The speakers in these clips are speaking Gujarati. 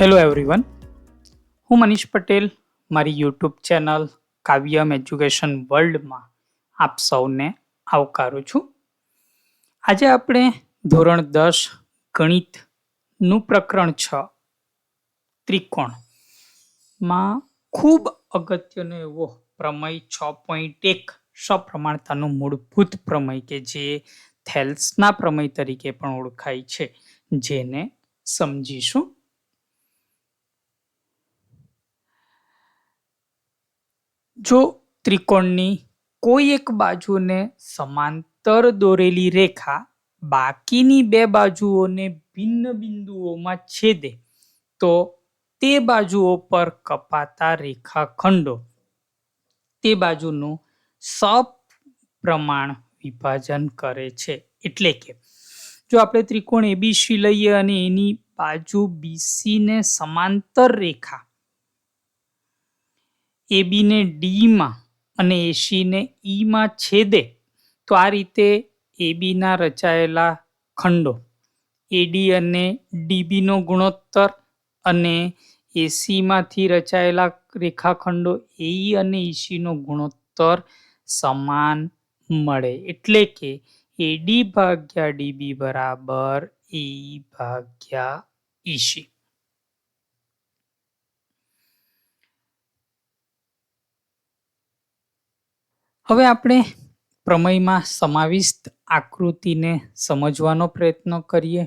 હેલો એવરીવન હું મનીષ પટેલ. મારી યુટ્યુબ ચેનલ કાવ્યમ એજ્યુકેશન વર્લ્ડમાં આપ સૌને આવકારું છું. આજે આપણે ધોરણ દસ ગણિતનું પ્રકરણ છ, ત્રિકોણમાં ખૂબ અગત્યનો એવો પ્રમેય છ પોઈન્ટ એક સપ્રમાણતાનું મૂળભૂત પ્રમેય કે જે થેલ્સના પ્રમેય તરીકે પણ ઓળખાય છે, જેને સમજીશું. જો ત્રિકોણની કોઈ એક બાજુને સમાંતર દોરેલી રેખા બાકીની બે બાજુઓને ભિન્ન બિંદુઓમાં છેદે, તો તે બાજુઓ પર કપાતા રેખાખંડો. તે બાજુનું સપ્રમાણ વિભાજન કરે છે. એટલે કે, જો આપણે ત્રિકોણ એબીસી લઈએ અને એની બાજુ બીસીને સમાંતર રેખા એબી ને ડીમાં અને એસીને ઈમાં છેદે, તો આ રીતે એબીના રચાયેલા ખંડો. એડી અને ડીબીનો ગુણોત્તર અને એસીમાંથી રચાયેલા રેખાખંડો એ અને ઈસીનો ગુણોત્તર સમાન મળે. એટલે કે એડી ભાગ્યા ડીબી બરાબર એ ભાગ્યા ઈસી હવે આપણે પ્રમેયમાં સમાવિષ્ટ આકૃતિને સમજવાનો પ્રયત્ન કરીએ.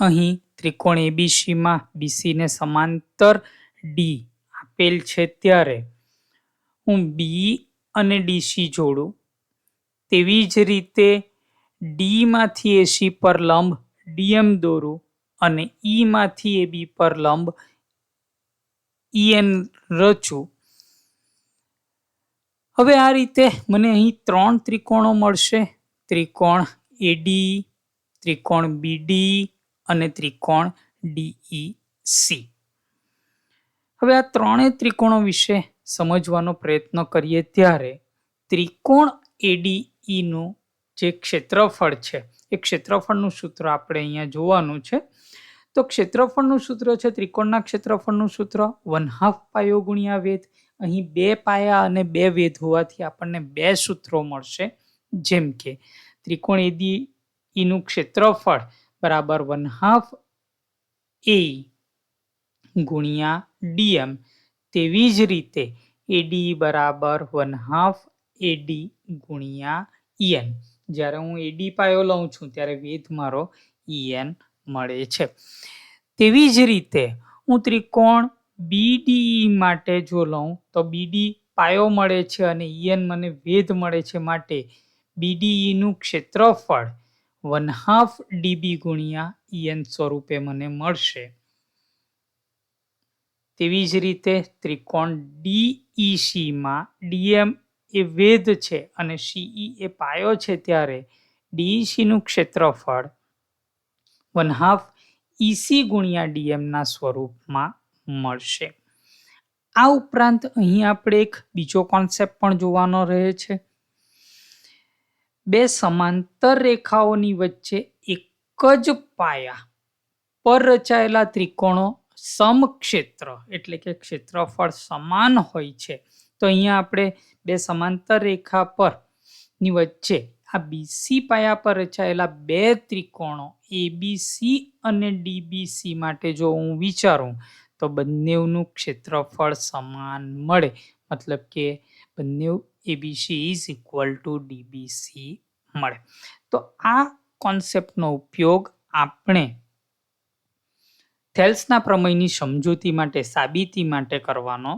અહીં ત્રિકોણ એબીસીમાં બીસીને સમાંતર ડી આપેલ છે ત્યારે હું બી અને ડીસી જોડું. તેવી જ રીતે ડીમાંથી એસી પર લંબ ડીએમ દોરું અને ઈમાંથી એબી પર લંબ ઈએન રચું. હવે આ રીતે મને અહીં ત્રણ ત્રિકોણો મળશે. ત્રિકોણ એડી ત્રિકોણ બીડી અને ત્રિકોણ ડીઈ સી હવે આ ત્રણેય ત્રિકોણો વિશે સમજવાનો પ્રયત્ન કરીએ ત્યારે ત્રિકોણ એડીઈનું જે ક્ષેત્રફળ છે, એ ક્ષેત્રફળનું સૂત્ર આપણે અહીંયા જોવાનું છે. તો ક્ષેત્રફળનું સૂત્ર છે, ત્રિકોણના ક્ષેત્રફળનું સૂત્ર વન હાફ પાયો ગુણ્યા વેધ અહીં બે પાયા અને બે વેધ હોવાથી આપણને બે સૂત્રો મળશે. જેમ કે ત્રિકોણ એદી ઈનું ક્ષેત્રફળ બરાબર વન હાફ એ ગુણ્યા ડીએમ તેવી જ રીતે એડી બરાબર વન હાફ એડી ગુણ્યા ઈએન જ્યારે હું એડી પાયો લઉં છું, ત્યારે વેધ મારો ઈએન મળે છે. તેવી જ રીતે હું ત્રિકોણ બીડી માટે જો લઉં, તો બીડી પાયો મળે છે અને ઈએન મને વેધ મળે છે માટે બીડીઈનું ક્ષેત્રફળ વન હાફ ડીબી ગુણ્યા ઈએન સ્વરૂપે મને મળશે. તેવી જ રીતે ત્રિકોણ ડીઈસીમાં ડીએમ એ વેધ છે અને સીઈ એ પાયો છે ત્યારે ડીઈસીનું ક્ષેત્રફળ વન હાફ ઈસી ગુણ્યા ડીએમના સ્વરૂપમાં મળશે. આ ઉપરાંત અહીં આપણે એક બીજો કોન્સેપ્ટ પણ જોવાનો રહે છે. બે સમાંતર રેખાઓની વચ્ચે એક જ પાયા પર રચાયેલા ત્રિકોણો સમક્ષેત્ર એટલે કે ક્ષેત્રફળ સમાન હોય છે. તો અહીંયા આપણે બે સમાંતર રેખા પરની વચ્ચે આ બીસી પાયા પર રચાયેલા બે ત્રિકોણો એબીસી અને ડીબીસી માટે જો હું વિચારું તો બંનેનું ક્ષેત્રફળ સમાન મળે. મતલબ કે બંને ABC is equal to DBC મળે. તો આ કોન્સેપ્ટનો ઉપયોગ આપણે થેલ્સના પ્રમેયની સમજૂતી માટે, સાબિતી માટે કરવાનો